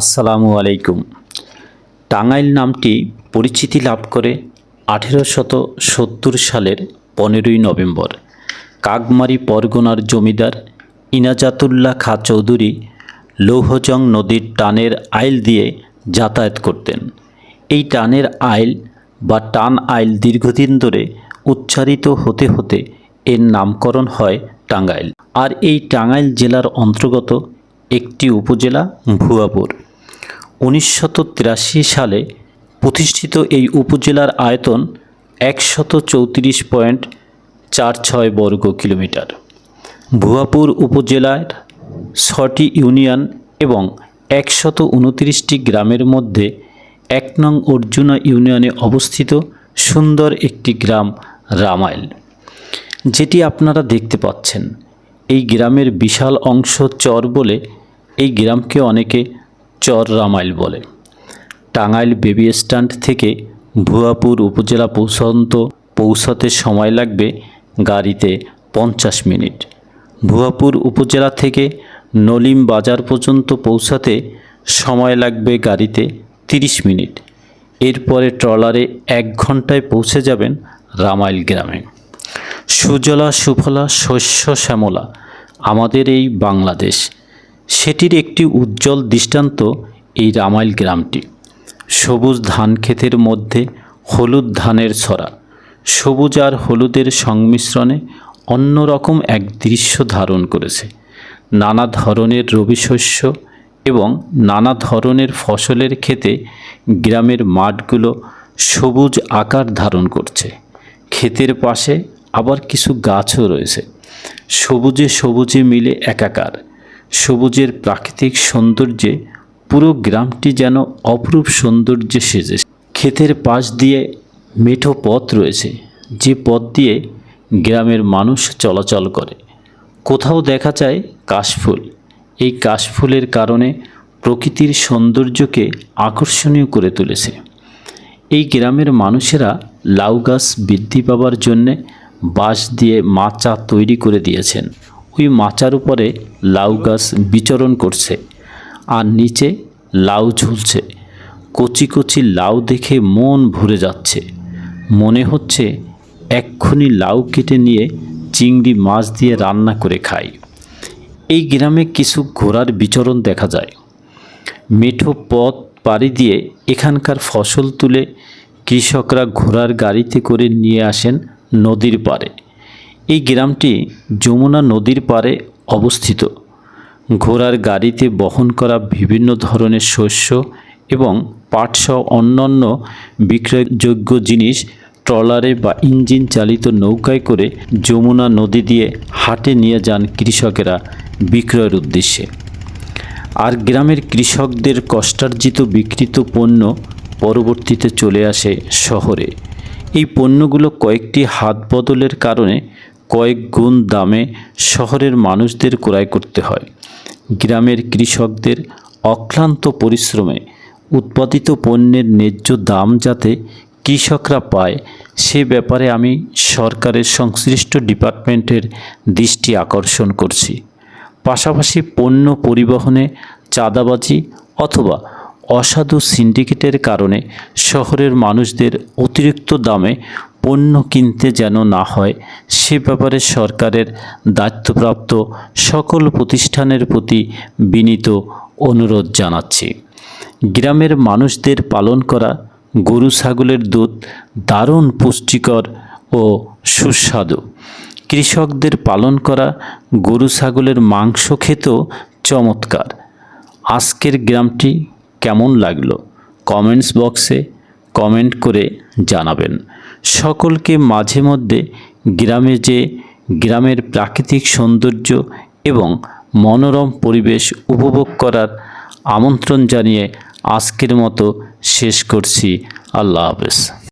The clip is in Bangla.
আসসালামু আলাইকুম। টাঙ্গাইল নামটি পরিচিতি লাভ করে আঠেরোশত সত্তর সালের পনেরোই নভেম্বর। কাকমারি পরগনার জমিদার ইনাজাতুল্লাহ খা চৌধুরী লৌহজং নদীর টানের আইল দিয়ে যাতায়াত করতেন। এই টানের আইল বা টান আইল দীর্ঘদিন ধরে উচ্চারিত হতে হতে এর নামকরণ হয় টাঙ্গাইল। আর এই টাঙ্গাইল জেলার অন্তর্গত একটি উপজেলা ভুয়াপুর। উনিশশত সালে প্রতিষ্ঠিত এই উপজেলার আয়তন একশত চৌত্রিশ পয়েন্ট চার ছয় বর্গ কিলোমিটার। ভুয়াপুর উপজেলার ছটি ইউনিয়ন এবং একশত উনত্রিশটি গ্রামের মধ্যে এক নং অর্জুনা ইউনিয়নে অবস্থিত সুন্দর একটি গ্রাম রামাইল। যেটি আপনারা দেখতে পাচ্ছেন। এই গ্রামের বিশাল অংশ চর বলে এই গ্রামকে অনেকে চর রামাইল বলে। টাঙ্গাইল বেবি স্ট্যান্ড থেকে ভুয়াপুর উপজেলা পৌঁছন্ত পৌঁছাতে সময় লাগবে গাড়িতে পঞ্চাশ মিনিট। ভুয়াপুর উপজেলা থেকে নলিম বাজার পর্যন্ত পৌঁছাতে সময় লাগবে গাড়িতে তিরিশ মিনিট। এরপরে ট্রলারে এক ঘন্টায় পৌঁছে যাবেন রামাইল গ্রামে। সুজলা সুফলা শস্য শ্যামলা, আমাদের এই বাংলাদেশ। সেটির একটি উজ্জ্বল দৃষ্টান্ত এই রামাইল গ্রামটি। সবুজ ধান ক্ষেতের মধ্যে হলুদ ধানের ছড়া। সবুজ আর হলুদের সংমিশ্রণে অন্যরকম এক দৃশ্য ধারণ করেছে। নানা ধরনের রবি শস্য এবং নানা ধরনের ফসলের ক্ষেতে গ্রামের মাঠগুলো সবুজ আকার ধারণ করছে। ক্ষেতের পাশে আবার কিছু গাছও রয়েছে। সবুজে সবুজে মিলে একাকার। সবুজের প্রাকৃতিক সৌন্দর্যে পুরো গ্রামটি যেন অপরূপ সৌন্দর্যে সেজে ক্ষেতের পাশ দিয়ে মেঠো পথ রয়েছে, যে পথ দিয়ে গ্রামের মানুষ চলাচল করে। কোথাও দেখা যায় কাশফুল। এই কাশফুলের কারণে প্রকৃতির সৌন্দর্যকে আকর্ষণীয় করে তুলেছে। এই গ্রামের মানুষেরা লাউ গাছ বৃদ্ধি পাবার জন্যে বাঁশ দিয়ে মাচা তৈরি করে দিয়েছেন। ওই মাচার উপরে লাউ গাছ বিচরণ করছে আর নিচে লাউ ঝুলছে। কচি কচি লাউ দেখে মন ভরে যাচ্ছে। মনে হচ্ছে এক্ষুনি লাউ কেটে নিয়ে চিংড়ি মাছ দিয়ে রান্না করে খাই। এই গ্রামে কিছু ঘোড়ার বিচরণ দেখা যায়। মেঠো পথ পাড়ি দিয়ে এখানকার ফসল তুলে কৃষকরা ঘোড়ার গাড়িতে করে নিয়ে আসেন নদীর পাড়ে। এই গ্রামটি যমুনা নদীর পাড়ে অবস্থিত। ঘোড়ার গাড়িতে বহন করা বিভিন্ন ধরনের শস্য এবং পাটসহ অন্যান্য বিক্রয়যোগ্য জিনিস, ট্রলারে বা ইঞ্জিন চালিত নৌকায় করে যমুনা নদী দিয়ে হাটে নিয়ে যান কৃষকেরা বিক্রয়ের উদ্দেশ্যে। আর গ্রামের কৃষকদের কষ্টার্জিত বিকৃত পণ্য পরবর্তীতে চলে আসে শহরে। এই পণ্যগুলো কয়েকটি হাত বদলের কারণে কয়েক গুণ দামে শহরের মানুষদের ক্রয় করতে হয়। গ্রামের কৃষকদের অক্লান্ত পরিশ্রমে উৎপাদিত পণ্যের ন্যায্য দাম যাতে কৃষকরা পায়, সে ব্যাপারে আমি সরকারের সংশ্লিষ্ট ডিপার্টমেন্টের দৃষ্টি আকর্ষণ করছি। পাশাপাশি পণ্য পরিবহনে চাঁদাবাজি অথবা অসাধু সিন্ডিকেটের কারণে শহরের মানুষদের অতিরিক্ত দামে পণ্য কিনতে যেন না হয়, সে ব্যাপারে সরকারের দায়িত্বপ্রাপ্ত সকল প্রতিষ্ঠানের প্রতি বিনীত অনুরোধ জানাচ্ছি। গ্রামের মানুষদের পালন করা গরু, ছাগলের দুধ দারুণ পুষ্টিকর ও সুস্বাদু। কৃষকদের পালন করা গরু, ছাগলের মাংস খেতেও চমৎকার। আজকের গ্রামটি কেমন লাগল? কমেন্টস বক্সে কমেন্ট করে জানাবেন। সকলকে মাঝে মধ্যে গ্রামে যে গ্রামের প্রাকৃতিক সৌন্দর্য এবং মনোরম পরিবেশ উপভোগ করার আমন্ত্রণ জানিয়ে আজকের মতো শেষ করছি। আল্লাহ হাফেজ।